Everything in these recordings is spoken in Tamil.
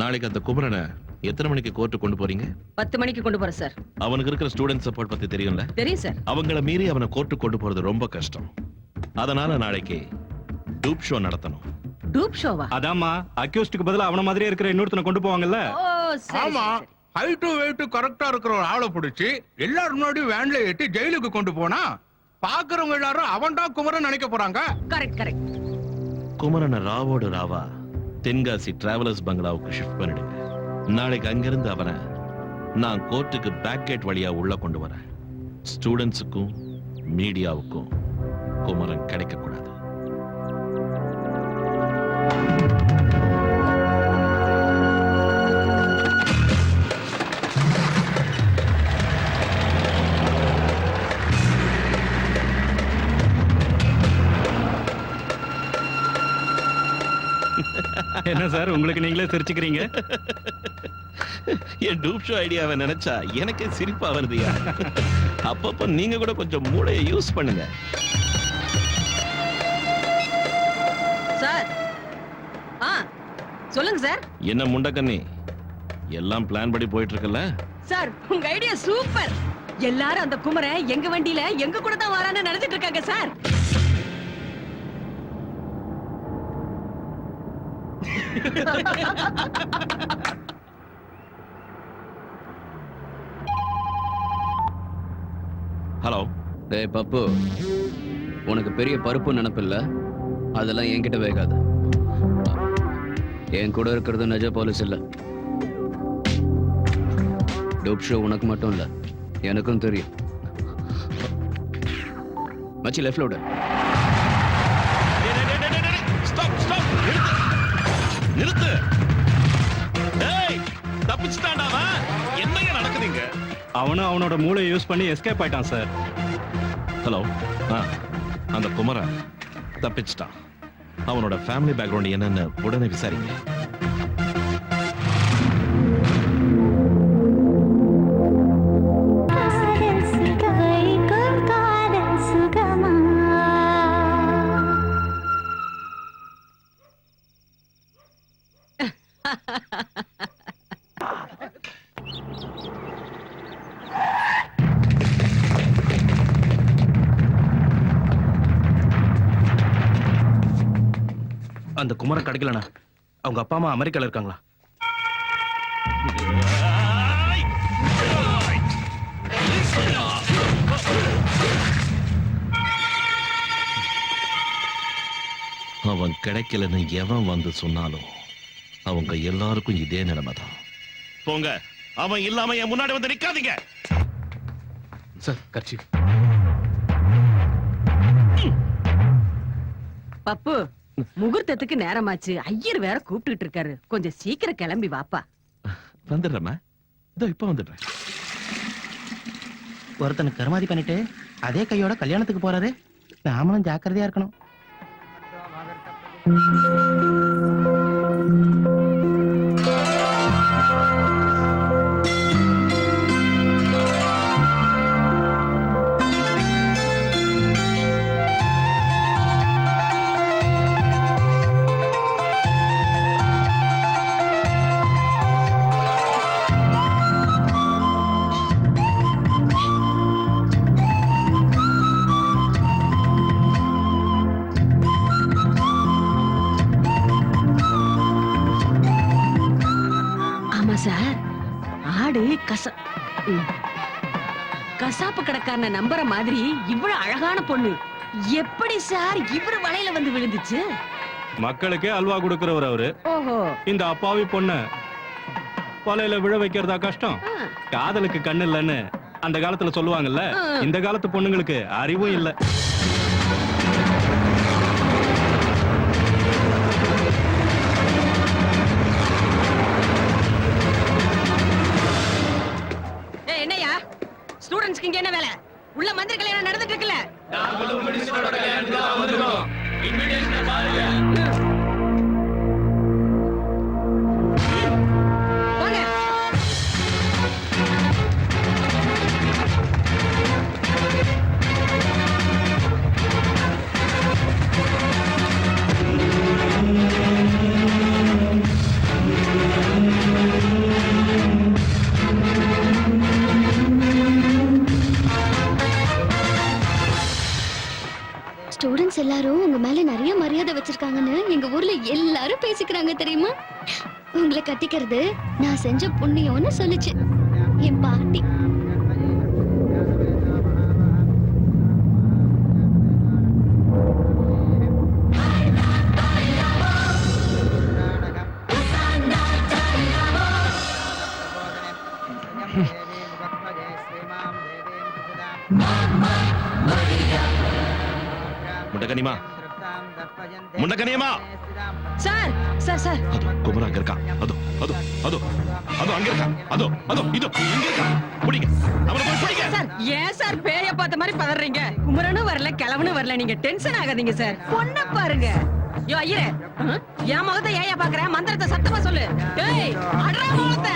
நாளைக்கு அந்த குமரனை எத்தனை மணிக்கு கோர்ட்டு கொண்டு போறீங்க? பத்து மணிக்கு கொண்டு போறேன் சார் அவனுக்கு இருக்கிற ஸ்டூடெண்ட் சப்போர்ட் பத்தி தெரியும்ல? தெரியும் சார் அவங்கள மீறி அவனை கோர்ட்டு கொண்டு போறது ரொம்ப கஷ்டம். அதனால நாளைக்கு டூப் ஷோ நடத்தணும். டூப் ஷோவா அதாம்மா அக்யூஸ்டுக்கு பதிலா அவன மாதிரியே இருக்கிற இன்னொருத்தனை கொண்டு போவாங்கல்ல? ஓ சரி ஆமா சரி, சரி. ஹைட்டு வெயிட் கரெக்டா இருக்கிற ஒரு ஆளை பிடிச்சி எல்லாரும் முன்னாடி வேன்ல ஏத்தி ஜெயிலுக்கு கொண்டு போனா பாக்குறவங்க எல்லாரும் அவன் தான் குமரன் நினைக்க போறாங்க. கரெக்ட் கரெக்ட் குமரனை ராவோடு ராவா? தென்காசி டிராவலர்ஸ் பங்களாவுக்கு ஷிஃப்ட் பண்ணிடுங்க. நாளைக்கு அங்கிருந்து அவனை நான் கோர்ட்டுக்கு பேக் கேட் வழியா உள்ள கொண்டு வரேன். ஸ்டூடெண்ட்ஸுக்கும் மீடியாவுக்கும் குமரன் கிடைக்கக்கூடாது. என்ன சார்? உங்களுக்கு நீங்களே சிரிச்சுக்கிறீங்க? என் டூப் ஷோ ஐடியாவை நினைச்சா எனக்கே சிரிப்பா வருதுயா? அப்பப்ப நீங்க கூட கொஞ்சம் மூளையை யூஸ் பண்ணுங்க. சார். ஆ சொல்லுங்க சார். என்ன முண்டக்கண்ணி? எல்லாம் பிளான் படி போயிட்டு இருக்குல்ல சார் உங்க ஐடியா சூப்பர். எல்லாரும் அந்த குமரன் எங்க வண்டியில எங்க கூட தான் வரான்னு நினைச்சிட்டு இருக்காங்க சார். ஹலோ டேய் பப்பு. உனக்கு பெரிய பருப்பு நினப்பில்ல அதெல்லாம் என்கிட்ட வேகாது. என் கூட இருக்கிறது நிஜ போலீஸ் இல்ல. டோப் ஷோ உனக்கு மட்டும் இல்ல. எனக்கும் தெரியும். மச்சி லெஃப்ட் விடு. நிறுத்து. டேய் தப்பிச்சிட்டான்டா அவன். என்னங்க நடக்குதுங்க? அவனும் அவனோட மூளையை யூஸ் பண்ணி எஸ்கேப் ஆயிட்டான் சார் ஹலோ ஆ அந்த குமரன் தப்பிச்சிட்டான். அவனோட ஃபேமிலி பேக்ரவுண்ட் என்னன்னு உடனே விசாரிங்க. குமரன் கிடைக்கலண்ணா. அவங்க அப்பா அம்மா அமெரிக்கால இருக்காங்களா? அவன் கிடைக்கலன்னு எவன் வந்து சொன்னாலும் அவங்க எல்லாருக்கும் இதே நிலைமை தான் போங்க. அவன் இல்லாம என் முன்னாடி வந்து நிக்காதீங்க. சார் கட்சி பப்பு முகூர்த்தத்துக்கு நேரமாச்சு. ஐயர் வேற கூப்பிட்டுட்டு இருக்காரு. கொஞ்சம் சீக்கிரம் கிளம்பி வாப்பா. வந்துடுறேம்மா. இதோ இப்ப வந்துடுறேன். ஒருத்தனுக்கு கருமாதி பண்ணிட்டு அதே கையோட கல்யாணத்துக்கு போறாரு. நாமளும் ஜாக்கிரதையா இருக்கணும். ஆடு கச. கசாப்பு கடைக்காரன நம்புற மாதிரி இவ்வளவு அழகான பொண்ணு எப்படி சார் இவரு வலையில வந்து விழுந்துச்சு மக்களுக்கே அல்வா கொடுக்கிறவர் அவரு ஓஹோ இந்த அப்பாவி பொண்ண வலையில விழ வைக்கிறதா கஷ்டம். காதலுக்கு கண்ணு இல்லைன்னு அந்த காலத்துல சொல்லுவாங்கல்ல. இந்த காலத்து பொண்ணுங்களுக்கு அறிவும் இல்ல ஸ்டூடண்ட்ஸ்க்கு இங்க என்ன வேலை? உள்ள மந்திரி கல்யாணம் நடந்துட்டு இருக்குல்ல? கட்டிக்கிறது நான் செஞ்ச புண்ணியம்னு சொல்லுச்சு. என் பாட்டி. முண்டகனிமா. முண்டகனியமா சார் சார் சார். அதோ குமரன் அங்க இருக்கான் அதோ அதோ அதோ அதோ அங்க இருக்கான் அதோ அதோ இதோ இங்க இருக்கான் பிடிங்க. அவனை போய் பிடிங்க. சார் ஏன் சார் பேய பார்த்த மாதிரி பதறீங்க? குமரனும் வரல கிழவனும் வரல. நீங்க டென்ஷன் ஆகாதீங்க சார். பொண்ண பாருங்க. யோ ஐயரே. என் முகத்தை ஏயா பாக்குற மந்திரத்தை சத்தமா சொல்லு. டேய் அடரா முகத்தை.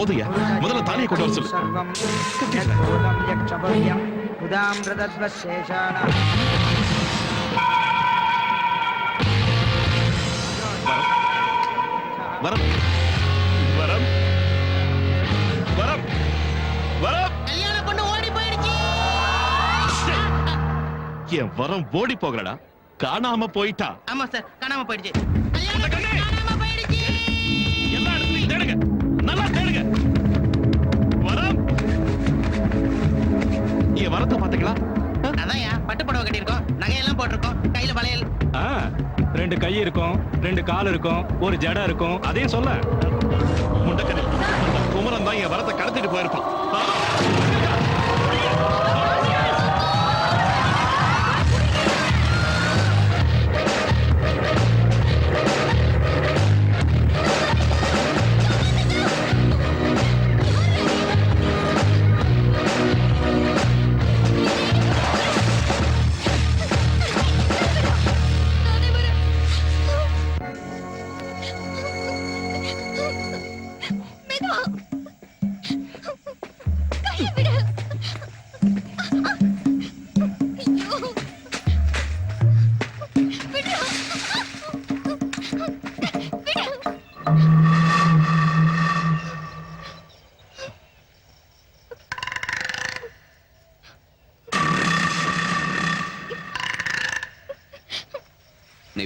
போதுயா? முதல்ல தாலியை கொண்டு வர சொல்லு. வரம். வரம். வரம். வரம். கல்யாண பொண்ணு ஓடி போயிடுச்சு. என் வரம் ஓடி போகலடா. காணாம போயிட்டா. ஆமா சார். காணாம போயிடுச்சு. என் வரத்தை பாத்தீங்களா அதான்யா பட்டு புடவை கட்டியிருக்கோம். நகையெல்லாம் போட்டிருக்கோம். கையில வளையல். ஆ ரெண்டு கை இருக்கும் ரெண்டு கால் இருக்கும் ஒரு ஜடை இருக்கும். அதையும் சொல்ல. முண்டக்கனு அந்த குமரன் தான் என் வரத்தை கடத்திட்டு போயிருப்பான்.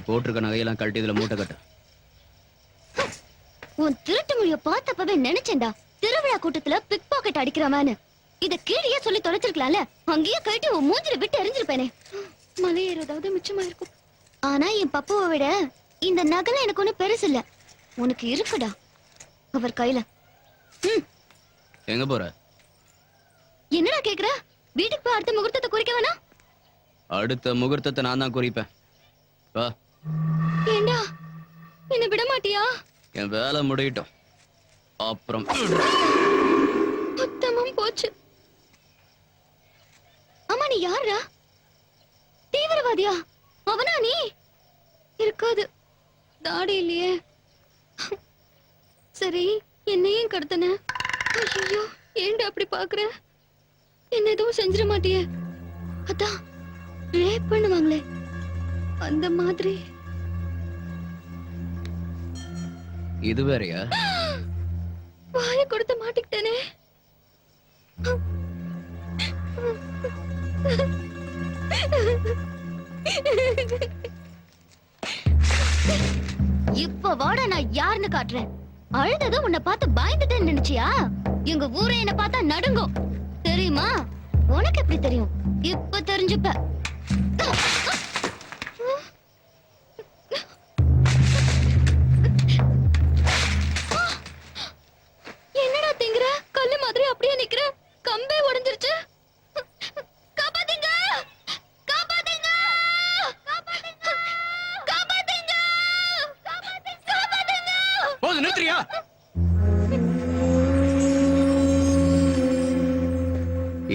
போட்டிருக்க நகையெல்லாம் கழட்டி இதுல மூட்டை கட்டு. உன் திருட்டு மொழிய பார்த்தப்பவே நினைச்சேன்டா. திருவிழா கூட்டத்துல பிக் பாக்கெட் அடிக்கிறவன்னு இத கீழே சொல்லி தொலைச்சிருக்கலாம்ல? அங்கேயே கழட்டி உன் மூஞ்சில விட்டு எரிஞ்சிருப்பேனே. மலை ஏறதாவது மிச்சமா இருக்கும். ஆனா என் பப்புவை விட இந்த நகல எனக்கு ஒண்ணு பெருசு இல்ல. உனக்கு இருக்குடா. அவர் கையில. எங்க போற? என்னடா கேக்குற? வீட்டுக்கு போய் அடுத்த முகூர்த்தத்தை குறிக்க வேணாம்? அடுத்த முகூர்த்தத்தை நான் தான் குறிப்பேன். வா. ஏண்டா? என்ன விட மாட்டியா என் வேலை முடியட்டும். அப்புறம். சுத்தமும் போச்சு. அம்மா நீ யாரா தீவிரவாதியா? அவனா நீ? இருக்காது. தாடி இல்லையே. சரி என்னையும் கடத்தன? ஐயோ ஏன்டா அப்படி பாக்குற? என்ன எதுவும் செஞ்சிட மாட்டியே. அதான் ரேப் பண்ணுவாங்களே. அந்த மாதிரி. இது வேறயா? வாய கொடுத்து மாட்டிக்கிட்டேனே. இப்ப வாடா நான் யாருன்னு காட்டுறேன். அழுததை உன்னை பார்த்து பயந்துட்டேன்னு நினைச்சியா? எங்க ஊரே என்ன பார்த்தா நடுங்கும். தெரியுமா? உனக்கு எப்படி தெரியும்? இப்ப தெரிஞ்சுப்ப.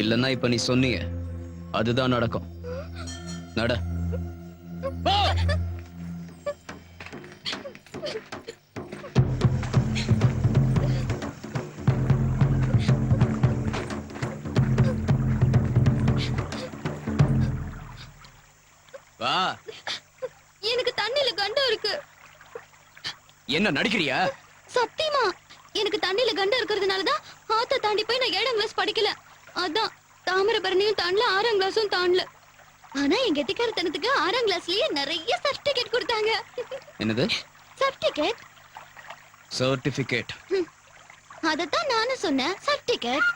இல்லன்னா இப்ப நீ சொன்னீங்க. அதுதான் நடக்கும். நட. வா. எனக்கு தண்ணில கண்டம் இருக்கு. என்ன நடிக்கிறியா? சத்தியமா. எனக்கு தண்ணில கண்டம் இருக்கிறதுனாலதான் ஆத்த தாண்டி போய் நான் ஏழாம் கிளாஸ் படிக்கல. அதான் தாமிரபரணியும் தாண்டல ஆறாம் கிளாஸும் தாண்டல. ஆனா என் கெட்டிக்காரத்தனத்துக்கு ஆறாம் கிளாஸ்லயே நிறைய சர்டிபிகேட் கொடுத்தாங்க. என்னது? சர்டிபிகேட் சர்டிபிகேட் அதத்தான் நானும் சொன்னேன். சர்டிபிகேட்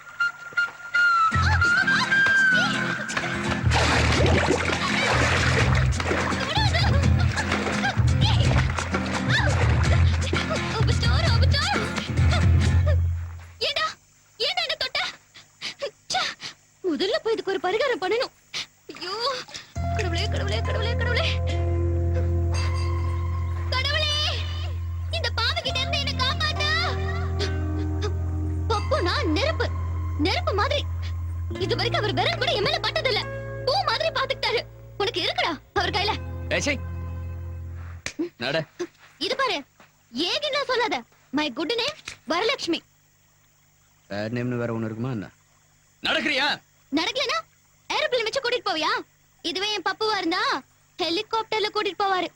முதல்ல போய் இதுக்கு ஒரு பரிகாரம் பண்ணணும். ஐயோ கடவுளே கடவுளே கடவுளே கடவுளே. கடவுளே இந்த பாம்பு கிட்ட இருந்து என்ன காப்பாத்து. பப்புனா நெருப்பு. நெருப்பு மாதிரி. இது வரைக்கும் அவர் விரல் கூட மேல பட்டதில்ல. பூ மாதிரி பாத்துக்கிட்டாரு. உனக்கு இருக்குடா அவர் கையில. ஏச்சை நட. இது பாரு ஏகின்னா சொல்லாத. My good name Varalakshmi. Bad நேம்னு வேற ஒண்ணு இருக்குமா என்ன? நடக்கிறியா? நடக்கலனா? ஏரோப்ளேன் வச்சு கூட்டிட்டு போவியா? இதுவே என் பப்புவா இருந்தா ஹெலிகாப்டர்ல கூட்டிட்டு போவாரு.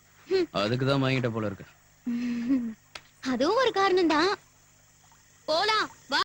அதுக்கு தான் வாங்கிட்ட போல இருக்கு. அதுவும் ஒரு காரணம் தான் போலாம் வா.